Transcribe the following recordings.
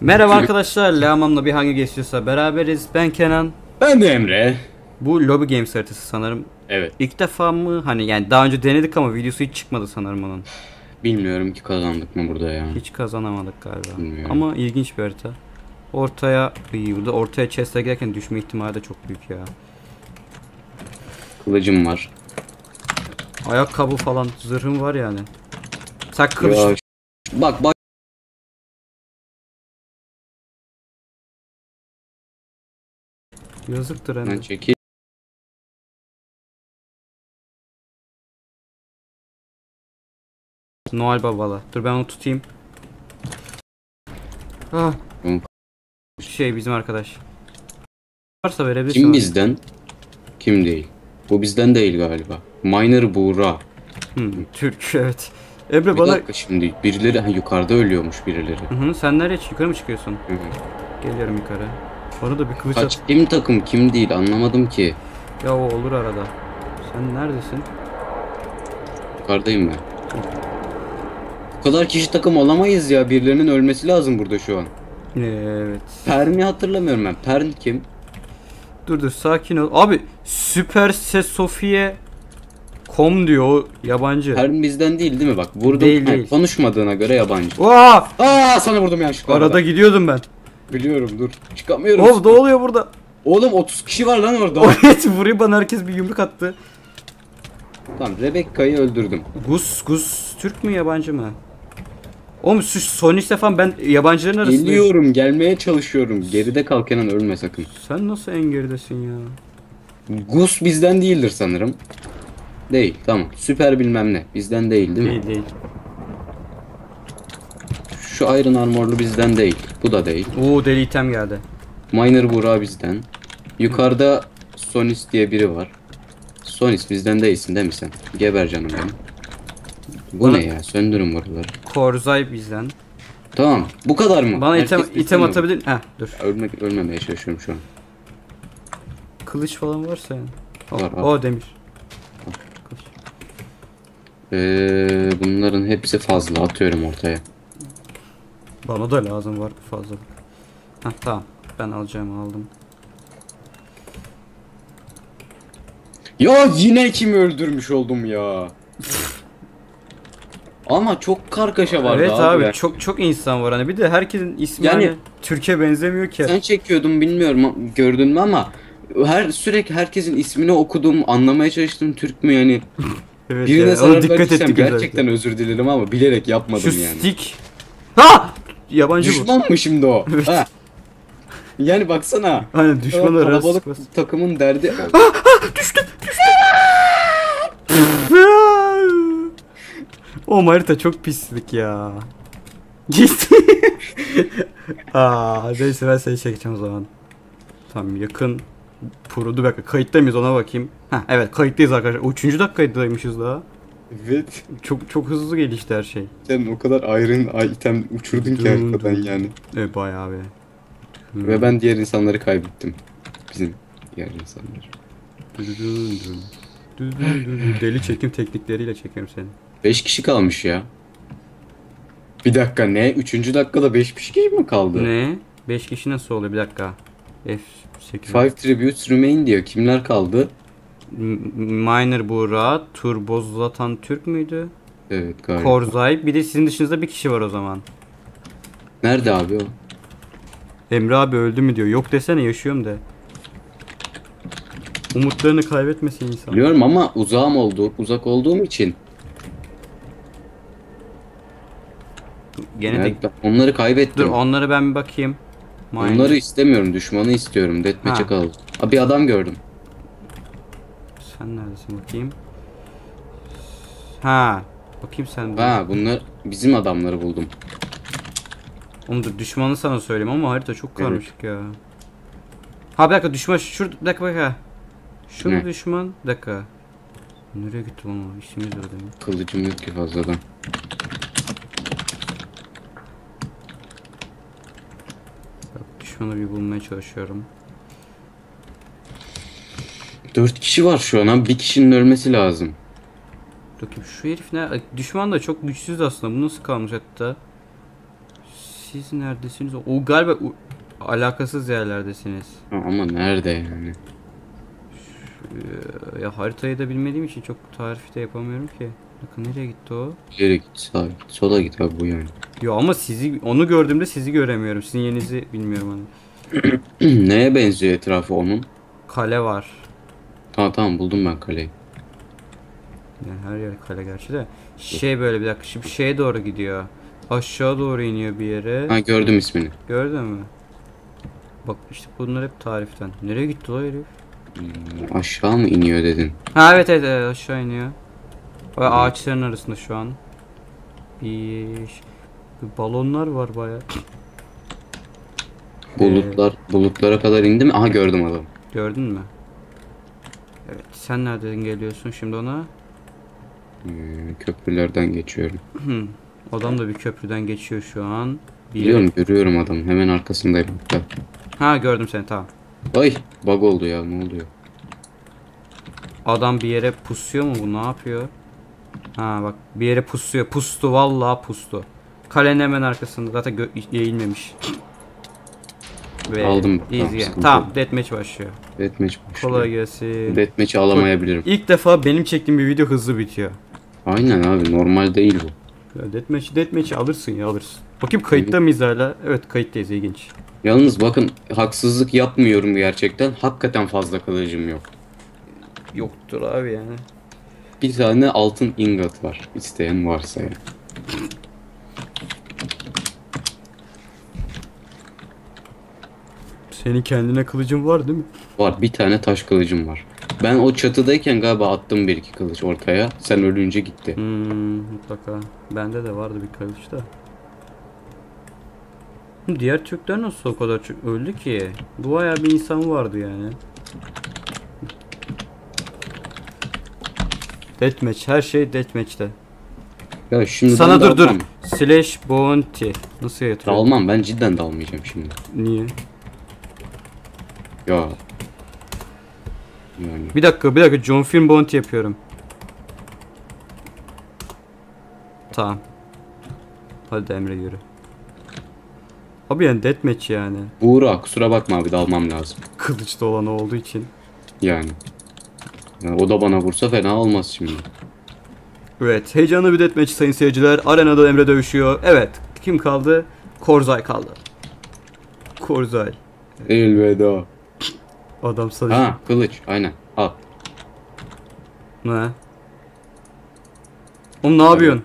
Merhaba arkadaşlar, Leamam'la bir hangi geçiyorsa beraberiz. Ben Kenan. Ben de Emre. Bu Lobby Games haritası sanırım. Evet. İlk defa mı? Hani yani daha önce denedik ama videosu hiç çıkmadı sanırım onun. Bilmiyorum ki kazandık mı burada ya. Hiç kazanamadık galiba. Bilmiyorum. Ama ilginç bir harita. Ortaya, iyi burada ortaya chest'e giderken düşme ihtimali de çok büyük ya. Kılıcım var. Ayakkabı falan, zırhım var yani. Sen kılıç... Ya, bak bak. Yazıktır hem de. çekil. Noel Baba'la. Dur ben onu tutayım. Ah. Şey bizim arkadaş. Varsa verebilirsin. Kim ona. bizden? Kim değil. Bu bizden değil galiba. Miner Buğra. Hı, Türk evet. Emre Bir bana... dakika şimdi birileri ha, yukarıda ölüyormuş birileri. Hı hı, sen nereye çık- yukarı mı çıkıyorsun? Hı hı. Geliyorum yukarı. Bana da bir kılıç at. Kaç kim takım kim değil anlamadım ki. Ya o olur arada. Sen neredesin? Yukarıdayım ben. Bu kadar kişi takım olamayız ya. Birilerinin ölmesi lazım burada şu an. Evet. Perm'i hatırlamıyorum ben. Pern kim? Dur dur sakin ol. Abi Süper Sofie Com diyor yabancı. Pern bizden değil değil mi? Bak vurdum. Değil, değil. konuşmadığına göre yabancı. Oha! Aa sana vurdum yanlışlıkla. Arada gidiyordum ben. Biliyorum dur. Çıkamıyorum. Of ne oluyor burada? Oğlum 30 kişi var lan orada. Evet vuruyor bana herkes bir yumruk attı. tamam Rebecca'yı öldürdüm. Gus Gus Türk mü yabancı mı? Oğlum şu Sonic'te falan ben yabancıların arasındayım. Geliyorum gelmeye çalışıyorum. Geride kal Kenan ölme sakın. Sen nasıl en geridesin ya? Gus bizden değildir sanırım. Değil tamam. Süper bilmem ne. Bizden değil değil mi? Değil değil. Şu Iron Armor'lu bizden değil. Bu da değil. Oo deli item geldi. Miner Buğra bizden. Yukarıda Sonis diye biri var. Sonis bizden değilsin değil mi sen? Geber canım benim. Bu Bana- ne ya? Söndürün buraları. Korzay bizden. Tamam. Bu kadar mı? Bana Herkes item, item atabilir. Heh dur. Ölmek, ölmemeye çalışıyorum şu an. Kılıç falan varsa yani. O, Var, o demir. Ee, bunların hepsi fazla. Atıyorum ortaya. Bana da lazım var fazla. Heh tamam. Ben alacağım aldım. Ya yine kimi öldürmüş oldum ya. Ama çok kargaşa vardı evet abi. abi, çok çok insan var hani bir de herkesin ismi Yani- hani Türkiye benzemiyor ki. Sen çekiyordun bilmiyorum gördün mü ama her sürekli herkesin ismini okudum, anlamaya çalıştım Türk mü yani. evet Birine ya, zarar dikkat ettik gerçekten özür dilerim ama bilerek yapmadım Şu yani. stick. Ha! Yabancı bu. Düşman mı şimdi o? Evet. Ha. Yani baksana. Aynen düşmanı O arası kalabalık sıkması. takımın derdi. o harita çok pislik ya. Gitti. Aa, neyse ben seni çekeceğim o zaman. Tamam yakın Pro dur bir dakika kayıtta mıyız ona bakayım. Ha evet kayıttayız arkadaşlar. Üçüncü dakikadaymışız daha. Evet. Çok çok hızlı gelişti her şey. Sen o kadar ayrın item uçurdun ki arkadan yani. Evet bayağı be. Hmm. Ve ben diğer insanları kaybettim. Bizim diğer insanlar. Dü dü dü dü. Dü dü dü dü. Deli çekim teknikleriyle çekiyorum seni. 5 kişi kalmış ya. Bir dakika ne? Üçüncü dakikada 5 kişi mi kaldı? Ne? 5 kişi nasıl oluyor bir dakika. F8. Five tributes remain diyor. Kimler kaldı? Miner Buğra, Turbo Zlatan Türk müydü? Evet galiba. Korzay. Bir de sizin dışınızda bir kişi var o zaman. Nerede abi o? Emre abi öldü mü diyor. Yok desene yaşıyorum de. Umutlarını kaybetmesin insan. Biliyorum ama uzağım oldu. Uzak olduğum için. Gene de... Evet, ben onları kaybettim. Dur onları ben bir bakayım. Miner. Onları istemiyorum. Düşmanı istiyorum. Kaldım. Abi bir adam gördüm. Sen neredesin bakayım. Ha. Bakayım sen. Ha bunlar bizim adamları buldum. Onu da düşmanı sana söyleyeyim ama harita çok Evet. karmaşık ya. Ha bir dakika düşman şurada bir dakika bir dakika. Şunu Ne? düşman bir dakika. Nereye gitti lan o? İşimiz var demin. Kılıcım yok ki fazladan. Bak, düşmanı bir bulmaya çalışıyorum. Dört kişi var şu an abi. Bir kişinin ölmesi lazım. Bakayım şu herif ne? Düşman da çok güçsüz aslında. Bu nasıl kalmış hatta? siz neredesiniz? O galiba u- alakasız yerlerdesiniz. Ama nerede yani? Ya haritayı da bilmediğim için çok tarif de yapamıyorum ki. Bakın nereye gitti o? İleri git sağa git. Sola git abi bu yani. Ya ama sizi onu gördüğümde sizi göremiyorum. Sizin yerinizi bilmiyorum hani. Neye benziyor etrafı onun? Kale var. Tamam tamam buldum ben kaleyi. Yani her yer kale gerçi de. Şey böyle bir dakika şimdi şeye doğru gidiyor. Aşağı doğru iniyor bir yere. Ha gördüm ismini. Gördün mü? Bak işte bunlar hep tariften. Nereye gitti o herif? Hmm, aşağı mı iniyor dedin? Ha evet evet, evet aşağı iniyor. Ve ağaçların arasında şu an. Bir, bir balonlar var baya. Bulutlar bulutlara kadar indi mi? Aha gördüm adam. Gördün mü? Evet sen nereden geliyorsun şimdi ona? Hmm, köprülerden geçiyorum. Adam da bir köprüden geçiyor şu an. Bir Biliyorum görüyorum adamı. Hemen arkasındayım hatta. Ha gördüm seni tamam. Ay bug oldu ya ne oluyor? Adam bir yere pusuyor mu bu ne yapıyor? Ha bak bir yere pusuyor. Pustu vallahi pustu. Kalenin hemen arkasında zaten eğilmemiş. Ve Aldım. Tamam, Tamam, sıkıntı tamam yok. deathmatch başlıyor. Deathmatch Kolay başlıyor. gelsin. Deathmatch'i alamayabilirim. İlk defa benim çektiğim bir video hızlı bitiyor. Aynen abi normal değil bu. Ya deathmatch, deathmatch'i alırsın ya alırsın. Bakayım kayıtta mıyız hala? Evet kayıttayız ilginç. Yalnız bakın haksızlık yapmıyorum gerçekten. Hakikaten fazla kılıcım yok. Yoktur abi yani. Bir tane altın ingot var. İsteyen varsa ya. Senin kendine kılıcın var değil mi? Var bir tane taş kılıcım var. Ben o çatıdayken galiba attım bir iki kılıç ortaya. Sen ölünce gitti. Hmm, mutlaka. Bende de vardı bir kılıç da. Diğer Türkler nasıl o kadar çok öldü ki? Bu bayağı bir insan vardı yani. Deathmatch her şey deathmatch'te. Ya şimdi Sana dur dur. Slash bounty. Nasıl yatırıyor? Dalmam ben cidden dalmayacağım şimdi. Niye? Ya. Yani Bir dakika bir dakika John Film bounty yapıyorum. Tamam. Hadi Emre yürü. Abi yani deathmatch yani. Buğra kusura bakma abi dalmam lazım. Kılıçta olan olduğu için. Yani. Yani o da bana vursa fena olmaz şimdi. Evet heyecanlı bir deathmatch sayın seyirciler. Arenada Emre dövüşüyor. Evet kim kaldı? Korzay kaldı. Korzay. Elveda. Adam sadece... Ha kılıç aynen. Al. Ne? Oğlum ne yapıyorsun?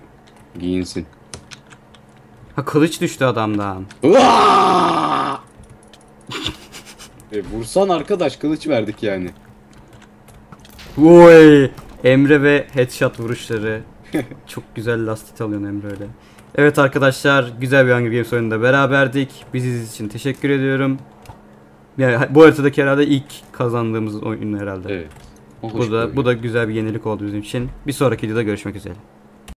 Giyinsin. Ha kılıç düştü adamdan. E, vursan arkadaş kılıç verdik yani. Oy! Emre ve headshot vuruşları. Çok güzel lastik alıyorsun Emre öyle. Evet arkadaşlar güzel bir Hunger Games oyununda beraberdik. Bizi için teşekkür ediyorum. Yani bu haritadaki herhalde ilk kazandığımız oyun herhalde. Evet. O Bu da bu da güzel bir yenilik oldu bizim için. Bir sonraki videoda görüşmek üzere.